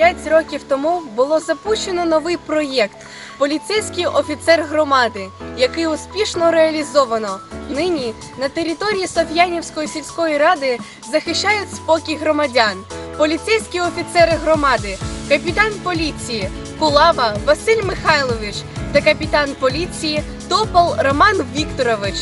П'ять років тому було запущено новий проєкт Поліцейський офіцер громади, який успішно реалізовано. Нині на території Соф'янівської сільської ради захищають спокій громадян. Поліцейські офіцери громади, капітан поліції Кулава Василь Михайлович та капітан поліції Топол Роман Вікторович.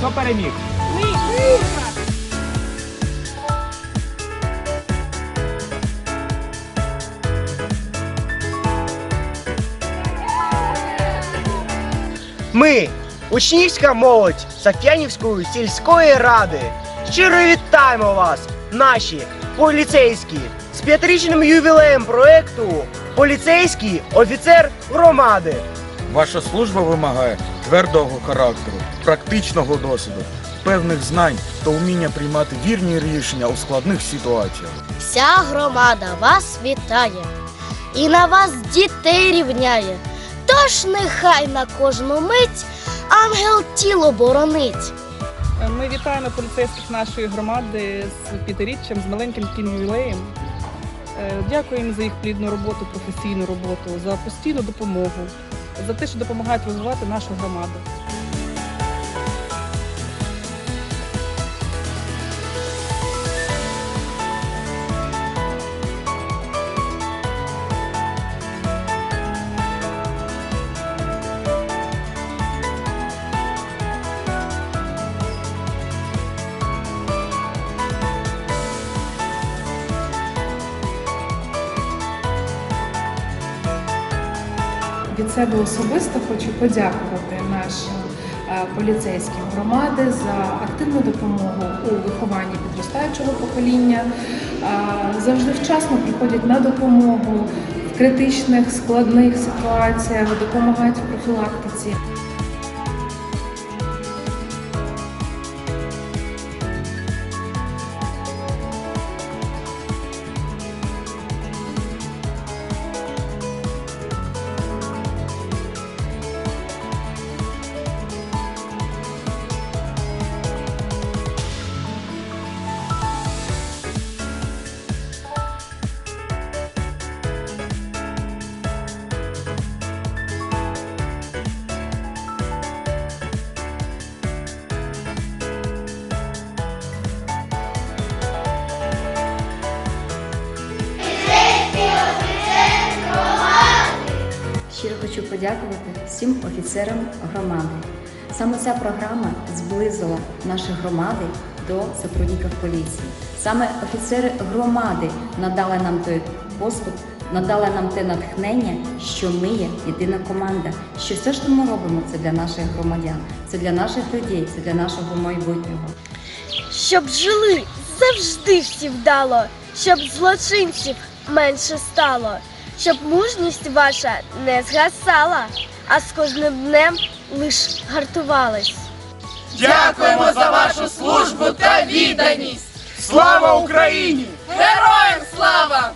Хто переміг? Ми, учнівська молодь Саф'янівської сільської ради, щиро вітаємо вас, наші поліцейські, з п'ятирічним ювілеєм проекту Поліцейський офіцер громади. Ваша служба вимагає твердого характеру, практичного досвіду, певних знань та вміння приймати вірні рішення у складних ситуаціях. Вся громада вас вітає і на вас дітей рівняє. Тож нехай на кожну мить ангел тіло боронить. Ми вітаємо поліцейських нашої громади з п'ятиріччям, з маленьким таким ювілеєм. Е, Дякуємо за їх плідну роботу, професійну роботу, за постійну допомогу, за те, що допомагають розвивати нашу громаду. Від себе особисто хочу подякувати нашим е, поліцейським громади за активну допомогу у вихованні підростаючого покоління. Е, Завжди вчасно приходять на допомогу в критичних складних ситуаціях, допомагають в профілактиці. Подякувати всім офіцерам громади. Саме ця програма зблизила наші громади до сотрудників поліції. Саме офіцери громади надали нам той поступ, надали нам те натхнення, що ми є єдина команда. Що все, що ми робимо, це для наших громадян, це для наших людей, це для нашого майбутнього. Щоб жили завжди всі вдало, щоб злочинців менше стало, щоб мужність ваша не згасала, а з кожним днем лиш гартувалась. Дякуємо за вашу службу та відданість! Слава Україні! Героям слава!